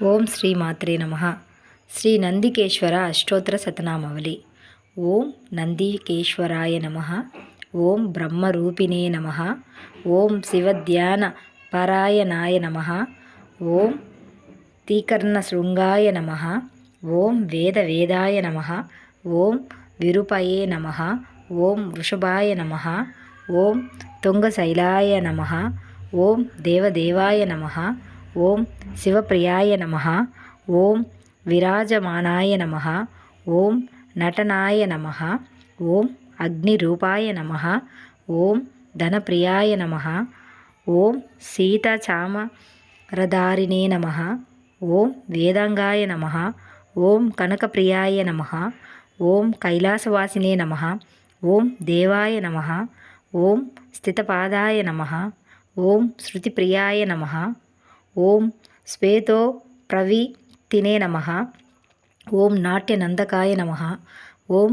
ఓం శ్రీ మాత్రే నమ. శ్రీ నందికేశ్వర అష్టోత్తర శతనామవలి ఓం నందికేశ్వరాయ నమ. ఓం బ్రహ్మరూపిణే నమ. ఓం శివధ్యాన పరాయణాయ నమ. ఓం తీకర్ణ శృంగాయ నమ. ఓం వేద వేదాయ నమ. ఓం విరుపయే నమ. ఓం వృషభాయ నమ. ఓం తుంగశైలాయ నమ. ఓం దేవదేవాయ నమ. ఓం శివప్రియాయ నమ ఓం విరాజమానాయ నమ ఓం నటనాయ నమ ఓం అగ్నిరూపాయ నమ ఓం ధనప్రియాయ నమ ఓం సీతాచామరధారిణే నమ ఓం వేదాంగాయ నమ ఓం కనకప్రియాయ నమ ఓం కైలాసవాసినే నమ ఓం దేవాయ నమ ఓం స్థితపాదాయ నమ ఓం శృతిప్రియాయ నమ ఓం శ్వేతో ప్రవీతినే నమ ఓం నాట్యనందకాయ నమ ఓం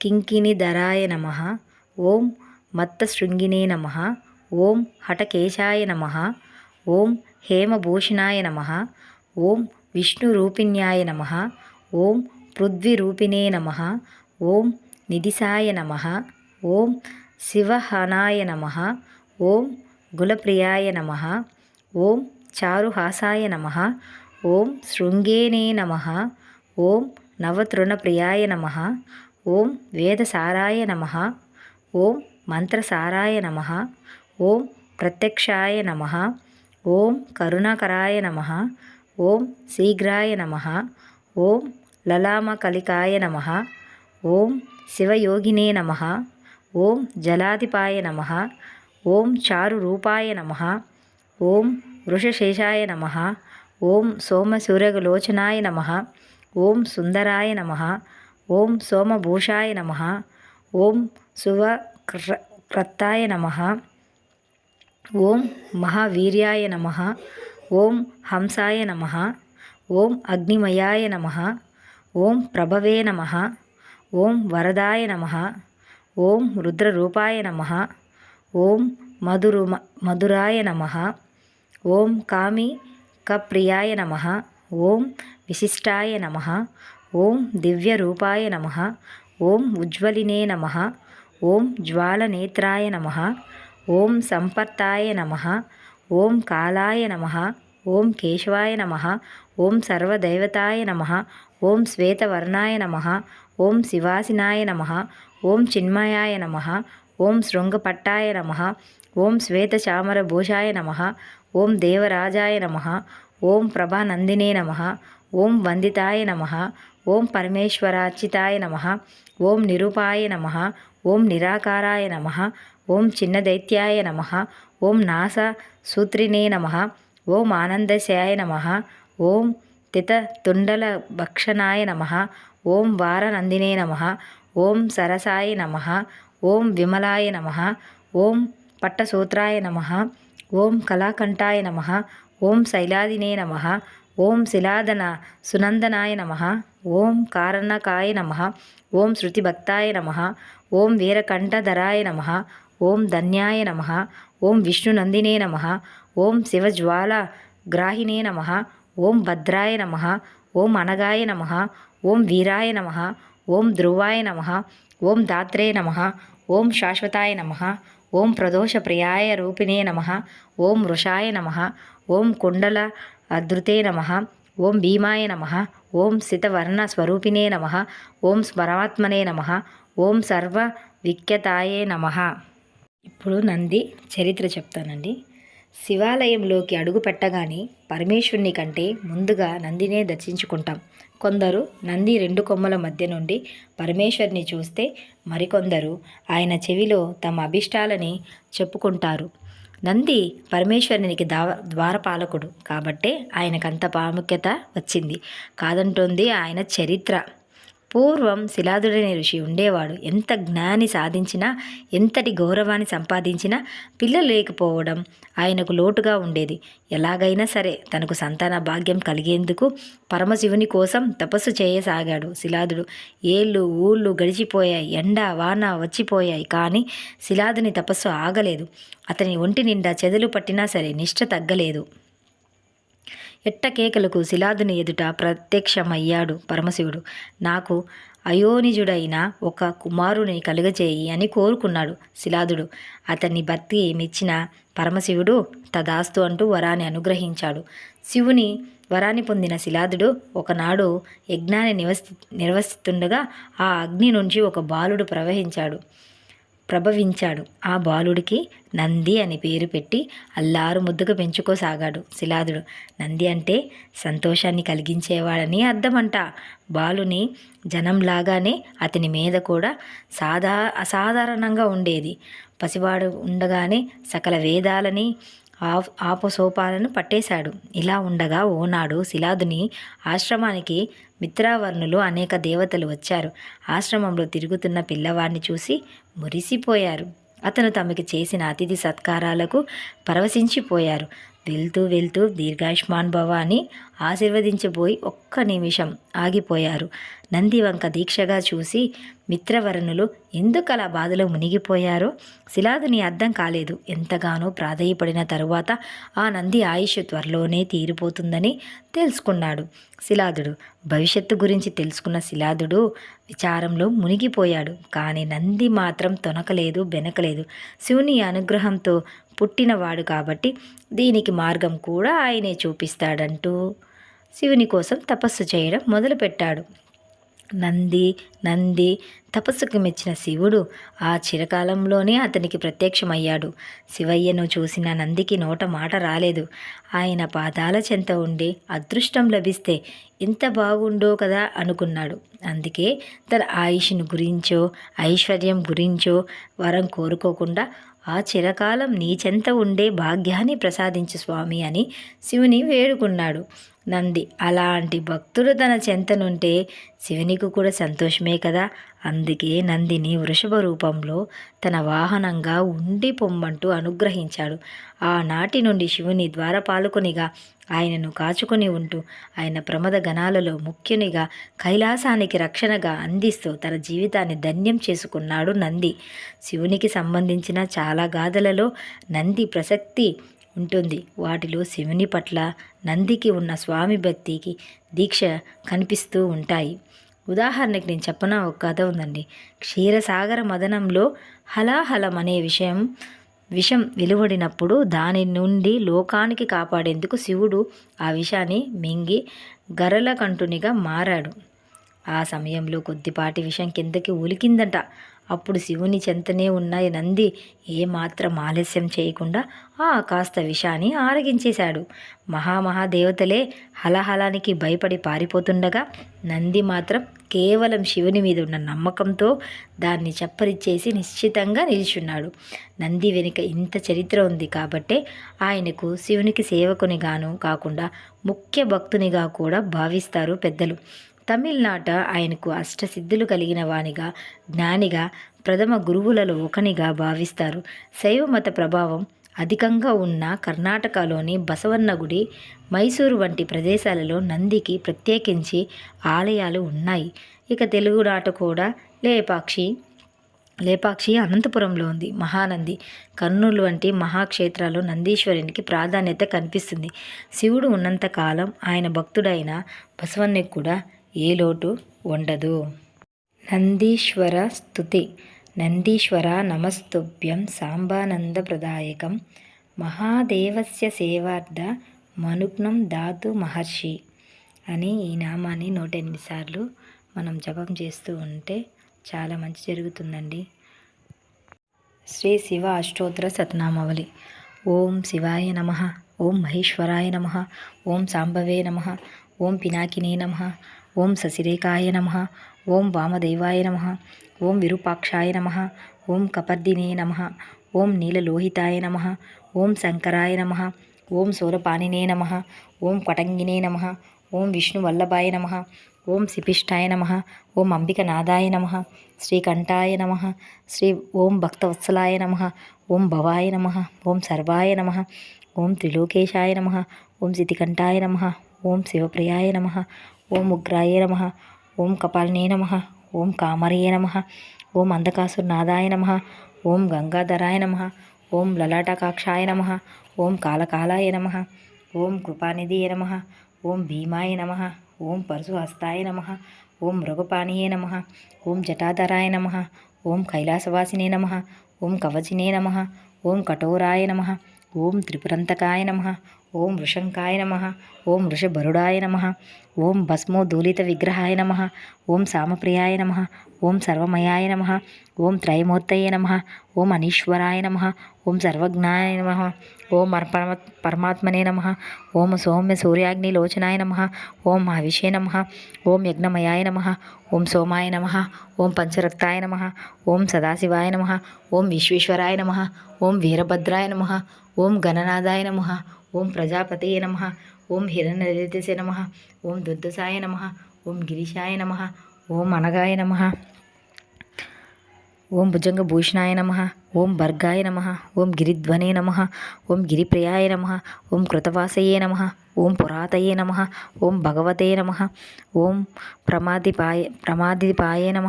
కింకిని కింకిణిధరాయ నమ ఓం మత్త శృంగినే నమ ఓం హటకేశాయ నమ ఓం హేమభూషణాయ నమ ఓం విష్ణురూపిణ్యాయ నమ ఓం పృథ్వీరూపిణే నమ ఓం నిధిసాయ నమ ఓం శివహనాయ నమ ఓం గులప్రియాయ నమ ఓం చారుహాసాయ నమ ఓం శృంగేనే నమ ఓం నవతృణప్రియాయ నమ ఓం వేదసారాయ నమ ఓం మంత్రసారాయ నమ ఓం ప్రత్యక్షాయ నమ ఓం కరుణాకరాయ నమ ఓం శీఘ్రాయ నమ ఓం లలామకలికాయ నమ ఓం శివయోగినే నమ ఓం జలాధిపాయ నమ ఓం చారురూపాయ నమ ఓం వృషశేషాయ నమ ఓం సోమసూర్యలోచనాయ నమ ఓం సుందరాయ నమ ఓం సోమభూషాయ నమ ఓం శుభక్రత్తాయ నమ ఓం మహావీర్యాయ నమ ఓం హంసాయ నమ ఓం అగ్నిమయాయ నమ ఓం ప్రభవే నమ ఓం వరదాయ నమ ఓం రుద్రరూపాయ నమ ఓం మధురు మధురాయ నమ ఓం కామి కప్రియాయ నమ ఓం విశిష్టాయ నమ ఓం దివ్యరూపాయ నమ ఓం ఉజ్వలినే నమ ఓం జ్వాలనేత్రాయ నమ ఓం సంపత్తాయ నమ ఓం కాలాయ నమ ఓం కేశవాయ నమ ఓం సర్వదైవతాయ నమ ఓం శ్వేతవర్ణాయ నమ ఓం శివాసినాయ నమ ఓం చిన్మయాయ నమ ఓం శృంగపట్టాయ నమ ఓం శ్వేతచామరభూషాయ నమ ఓం దేవరాజాయ నమ ఓం ప్రభానందినే నమ ఓం వందితాయ నమ ఓం పరమేశ్వరార్చితాయ నమ ఓం నిరూపాయ నమ ఓం నిరాకారాయ నమ ఓం చిన్నదైత్యాయ నమ ఓం నాస సూత్రినే నమ ఓం ఆనందశాయ నమ ఓం తితతుండల భక్షణాయ నమ ఓం వారనందినే నమ ఓం సరసాయ నమ ఓం విమలాయ నమ ఓం పట్టసూత్రాయ నమ ఓం కళాకంఠాయ నమ ఓం శైలాదినే నమ ఓం శిలాదన సునందనాయ నమ ఓం కారణకాయ నమ ఓం శృతిభక్తాయ నమ ఓం వీరకంఠధరాయ నమ ఓం ధన్యాయ నమ ఓం విష్ణునందినే నమ ఓం శివజ్వాల గ్రాహినే నమ ఓం భద్రాయ నమ ఓం అనగాయ నమ ఓం వీరాయ నమ ఓం ధ్రువాయ నమ ఓం దాత్రే నమ ఓం శాశ్వతాయ నమ ఓం ప్రదోషప్రియాయ రూపిణే నమ ఓం వృషాయ నమ ఓం కుండల అధృతే నమ ఓం భీమాయ నమ ఓం సితవర్ణ స్వరూపిణే నమ ఓం స్మరాత్మనే నమ ఓం సర్వ విఖ్యతాయే నమ. ఇప్పుడు నంది చరిత్ర చెప్తానండి. శివాలయంలోకి అడుగు పెట్టగానే పరమేశ్వరుని కంటే ముందుగా నందినే దర్శించుకుంటాం. కొందరు నంది రెండు కొమ్మల మధ్య నుండి పరమేశ్వరిని చూస్తే మరికొందరు ఆయన చెవిలో తమ అభిష్టాలని చెప్పుకుంటారు. నంది పరమేశ్వరునికి దా ద్వారపాలకుడు కాబట్టే ఆయనకంత ప్రాముఖ్యత వచ్చింది. కాదంటోంది ఆయన చరిత్ర. పూర్వం శిలాదుడనే ఋషి ఉండేవాడు. ఎంత జ్ఞాని సాధించినా ఎంతటి గౌరవాన్ని సంపాదించినా పిల్లలు లేకపోవడం ఆయనకు లోటుగా ఉండేది. ఎలాగైనా సరే తనకు సంతాన భాగ్యం కలిగేందుకు పరమశివుని కోసం తపస్సు చేయసాగాడు శిలాదుడు. ఏళ్ళు ఊళ్ళు గడిచిపోయాయి ఎండ వాన వచ్చిపోయాయి కానీ శిలాదుని తపస్సు ఆగలేదు. అతని ఒంటి నిండా చెదలు పట్టినా సరే నిష్ట తగ్గలేదు. ఎట్టకేకలకు శిలాదుని ఎదుట ప్రత్యక్షమయ్యాడు పరమశివుడు. నాకు అయోనిజుడైన ఒక కుమారుని కలుగజేయి అని కోరుకున్నాడు శిలాదుడు. అతన్ని భక్తి మెచ్చిన పరమశివుడు తదాస్తు అంటూ వరాన్ని అనుగ్రహించాడు. శివుని వరాన్ని పొందిన శిలాదుడు ఒకనాడు యజ్ఞాన్ని నివసి నిర్వసిస్తుండగా ఆ అగ్ని నుంచి ఒక బాలుడు ప్రవహించాడు. ప్రభవించాడు. ఆ బాలుడికి నంది అని పేరు పెట్టి అల్లారు ముద్దుగా పెంచుకోసాగాడు శిలాదుడు. నంది అంటే సంతోషాన్ని కలిగించేవాడని అర్థమంట. బాలుని జనంలాగానే అతని మీద కూడా సాధా అసాధారణంగా ఉండేది. పసివాడు ఉండగానే సకల వేదాలని ఆపసోపాలను పట్టేశాడు. ఇలా ఉండగా ఓనాడు శిలాదుని ఆశ్రమానికి మిత్రావర్ణులు అనేక దేవతలు వచ్చారు. ఆశ్రమంలో తిరుగుతున్న పిల్లవాడిని చూసి మురిసిపోయారు. అతను తమకి చేసిన అతిథి సత్కారాలకు పరవశించిపోయారు. వెళ్తూ వెళ్తూ దీర్ఘాయుష్మాన్ భవ అని ఆశీర్వదించబోయి ఒక్క నిమిషం ఆగిపోయారు. నందివంక దీక్షగా చూసి మిత్రవరుణులు ఎందుకలా బాధలో మునిగిపోయారో? శిలాదుని అర్థం కాలేదు. ఎంతగానో ప్రాధేయపడిన తరువాత ఆ నంది ఆయుష్ త్వరలోనే తీరిపోతుందని తెలుసుకున్నాడు. శిలాదుడు భవిష్యత్తు గురించి తెలుసుకున్న శిలాదుడు విచారంలో మునిగిపోయాడు. కానీ నంది మాత్రం తొనకలేదు బెనకలేదు. శివుని అనుగ్రహంతో పుట్టినవాడు కాబట్టి దీనికి మార్గం కూడా ఆయనే చూపిస్తాడంటూ శివుని కోసం తపస్సు చేయడం మొదలుపెట్టాడు. నంది నంది. తపస్సుకు మెచ్చిన శివుడు ఆ చిరకాలంలోనే అతనికి ప్రత్యక్షమయ్యాడు. శివయ్యను చూసిన నందికి నోట మాట రాలేదు. ఆయన పాదాల చెంత ఉండి అదృష్టం లభిస్తే ఎంత బాగుండో కదా అనుకున్నాడు. అందుకే తన ఆయుష్ను గురించో ఐశ్వర్యం గురించో వరం కోరుకోకుండా ఆ చిరకాలం నీ చెంత ఉండే భాగ్యాన్ని ప్రసాదించు స్వామి అని శివుని వేడుకున్నాడు. నంది. అలాంటి భక్తుడు తన చెంతనుంటే శివునికి కూడా సంతోషమే కదా. అందుకే నందిని వృషభ రూపంలో తన వాహనంగా ఉండి పొమ్మంటూ అనుగ్రహించాడు. ఆనాటి నుండి శివుని ద్వారపాలకునిగా ఆయనను కాచుకొని ఉంటూ ఆయన ప్రమద గణాలలో ముఖ్యునిగా కైలాసానికి రక్షణగా అందిస్తూ తన జీవితాన్ని ధన్యం చేసుకున్నాడు నంది. శివునికి సంబంధించిన చాలా గాథలలో నంది ప్రసక్తి ఉంటుంది. వాటిలో శివుని పట్ల నందికి ఉన్న స్వామి భక్తికి దీక్ష కనిపిస్తూ ఉంటాయి. ఉదాహరణకి నేను చెప్పన? ఒక కథ ఉందండి. క్షీరసాగర మదనంలో హలాహలం అనే విషయం విషం వెలువడినప్పుడు దాని నుండి లోకానికి కాపాడేందుకు శివుడు ఆ విషాన్ని మింగి గరలకంటునిగా మారాడు. ఆ సమయంలో కొద్దిపాటి విషం కిందకి ఉలికిందట. అప్పుడు శివుని చెంతనే ఉన్న నంది ఏమాత్రం ఆలస్యం చేయకుండా ఆ కాస్త విషాన్ని ఆరగించేశాడు. మహామహాదేవతలే హలహలానికి భయపడి పారిపోతుండగా నంది మాత్రం కేవలం శివుని మీద ఉన్న నమ్మకంతో దాన్ని చప్పరిచ్చేసి నిశ్చితంగా నిల్చున్నాడు. నంది వెనుక ఇంత చరిత్ర ఉంది కాబట్టే ఆయనకు శివునికి సేవకునిగాను కాకుండా ముఖ్య భక్తునిగా కూడా భావిస్తారు పెద్దలు. తమిళనాట ఆయనకు అష్టసిద్ధులు కలిగిన వానిగా జ్ఞానిగా ప్రథమ గురువులలో ఒకనిగా భావిస్తారు. శైవ మత ప్రభావం అధికంగా ఉన్న కర్ణాటకలోని బసవన్నగుడి మైసూరు వంటి ప్రదేశాలలో నందికి ప్రత్యేకించి ఆలయాలు ఉన్నాయి. ఇక తెలుగునాట కూడా లేపాక్షి లేపాక్షి అనంతపురంలో ఉంది. మహానంది కర్నూలు వంటి మహాక్షేత్రాలు నందీశ్వరునికి ప్రాధాన్యత కనిపిస్తుంది. శివుడు ఉన్నంతకాలం ఆయన భక్తుడైన బసవన్నికి కూడా ఏ లోటు ఉండదు. నందీశ్వర స్థుతి నందీశ్వర నమస్తుభ్యం సాంబానందప్రదాయకం మహాదేవస్య సేవార్థ మనుగ్నం ధాతు మహర్షి అని ఈ నామాన్ని నూట ఎనిమిది సార్లు మనం జపం చేస్తూ ఉంటే చాలా మంచి జరుగుతుందండి. శ్రీ శివ అష్టోత్తర సత్నామవళి. ఓం శివాయ నమ. ఓం మహేశ్వరాయ నమ. ఓం సాంబవే నమ. ఓం పినాకినే నమ. ఓం ససిరేకాయ నమ ఓం వామదేవాయ నమ ఓం విరూపాక్షాయ నమ ఓం కపర్దినే నమ ఓం నీలలోహితాయ నమ ఓం శంకరాయ నమ ఓం సూరపాణినే నమ ఓం కొటంగినే నమ ఓం విష్ణువల్లభాయ నమ ఓం శిపిష్టాయ నమ ఓం అంబికనాథాయ నమ శ్రీకంఠాయ నమ శ్రీ ఓం భక్తవత్సలాయ నమ ఓం భవాయ నమ ఓం సర్వాయ నమ ఓం త్రిలోకేశాయ నమ ఓం సితికంఠాయ నమ ఓం శివప్రియాయ నమ ఓం ఉగ్రాయ నమ ఓం కపాలినే నమ ఓం కామరయ నమ ఓం అంధకాసురనాథాయ నమ ఓం గంగాధరాయ నమ ఓం లలాటకాక్షాయ నమ ఓం కాలకాలాయ నమ ఓం కృపానిధియ నమ ఓం భీమాయ నమ ఓం పరశుహస్తాయ నమ ఓం మృగపాణియే నమ ఓం జటాధరాయ నమ ఓం కైలాసవాసినే నమ ఓం కవచినే నమ ఓం కఠోరాయ నమ ఓం త్రిపురంతకాయ నమ ఓం వృషంకాయ నమ ఓం వృషభరుడాయ నమ ఓం భస్మోదూలిత విగ్రహాయ నమ ఓం సామప్రియాయ నమ ఓం సర్వమయాయ నమ ఓం త్రైమూర్తయే నమ ఓం అనీశ్వరాయ నమ ఓం సర్వజ్ఞాయ నమ ఓం పరమ పరమాత్మనే నమ ఓం సౌమ్య సూర్యాగ్నిలోచనాయ నమ ఓం హవిషే నమ ఓం యజ్ఞమయాయ నమ ఓం సోమాయ నమ ఓం పంచరక్తాయ నమ ఓం సదాశివాయ నమ ఓం విశ్వేశ్వరాయ నమ ఓం వీరభద్రాయ నమ ఓం గణనాథాయ నమ ఓం ప్రజాపతయ నమ ఓం హిరణ్యదేశ నమ ఓం దుర్దశాయ నమ ఓం గిరిశాయ నమ ఓం అనగాయ నమ ఓం భుజంగభూషణాయ నమ ఓం భర్గాయ నమ ఓం గిరిధ్వనే నమ ఓం గిరిప్రియాయ నమ ఓం కృతవాసయే నమ ఓం పురాతయే నమ ఓం భగవతే నమ ఓం ప్రమాదిపాయ ప్రమాదిపాయ నమ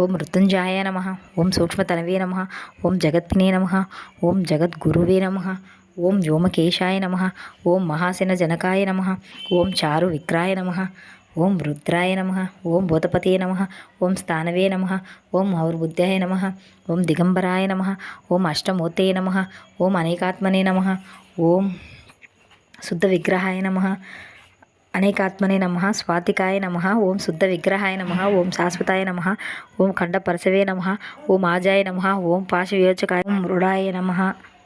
ఓం మృత్యుంజాయ నమ ఓం సూక్ష్మతనవే నమ ఓం జగత్నే నమ ఓం జగద్గురువే నమ ఓం వ్యోమకేశాయ నమ ఓం మహాసేన జనకాయ నమ ఓం చారు విక్రాయ నమ ఓం రుద్రాయ నమ ఓం భూతపతే నమ ఓం స్థానవే నమ ఓం మౌర్బుద్ధాయ నమ ఓం దిగంబరాయ నమ ఓం అష్టమూర్తయ నమ ఓం అనేకాత్మనే నమ ఓం శుద్ధ విగ్రహాయ నమ అనేకాత్మనే నమ స్వాతికాయ నమ ఓం శుద్ధ విగ్రహాయ నమ ఓం శాశ్వతాయ నమ ఓం ఖండపరసవే నమ ఓం ఆజాయ నమ ఓం పాశవియోచకాయ ఓం మృడాయ నమ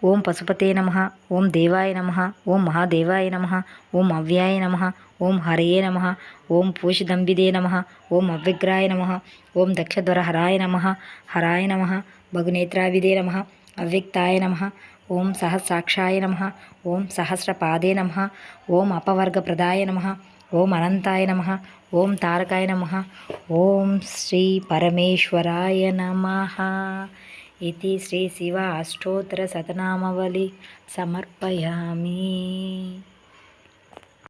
ఓం పశుపతే నమ ఓం దేవాయ నమ ఓం మహాదేవాయ నమ ఓం అవ్యాయ నమ ఓం హరయే నమ ఓం పూషిదంబిదే నమ ఓం అవ్యగ్రాయ నమ ఓం దక్షధ్వరహరాయ నమ హరాయ నమ భగునేత్రావిదే నమ అవ్యక్తాయ నమ ఓం సహస్రాక్షాయ నమ ఓం సహస్రపాదే నమ ఓం అపవర్గప్రదాయ నమ ఓం అనంతాయ నమ ఓం తారకాయ నమ ఓం శ్రీ పరమేశ్వరాయ నమ ఇది శ్రీ శివ అష్టోత్తర శతనామవళి సమర్పయామి